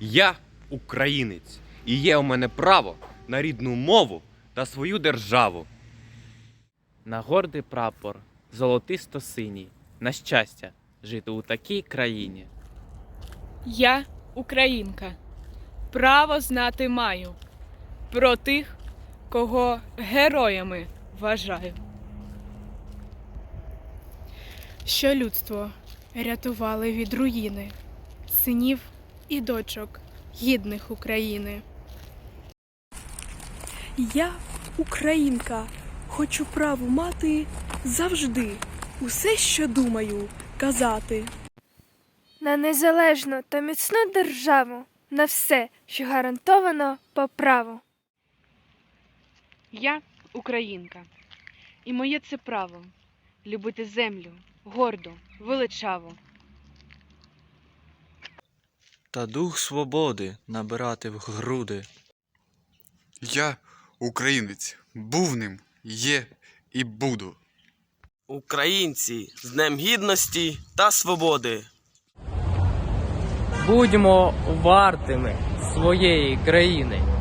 Я українець, і є у мене право на рідну мову та свою державу. На гордий прапор, золотисто-синій, на щастя жити у такій країні. Я українка. Право знати маю про тих, кого героями вважаю. що людство рятували від руїни, синів і дочок гідних України. Я українка, хочу право мати завжди усе, що думаю, казати. на незалежну та міцну державу, на все, що гарантовано по праву. Я українка, і моє це право любити землю гордо, величаво. Та дух свободи набирати в груди. Я українець, був ним, є і буду. Українці з Днем Гідності та Свободи! Будьмо вартими своєї країни.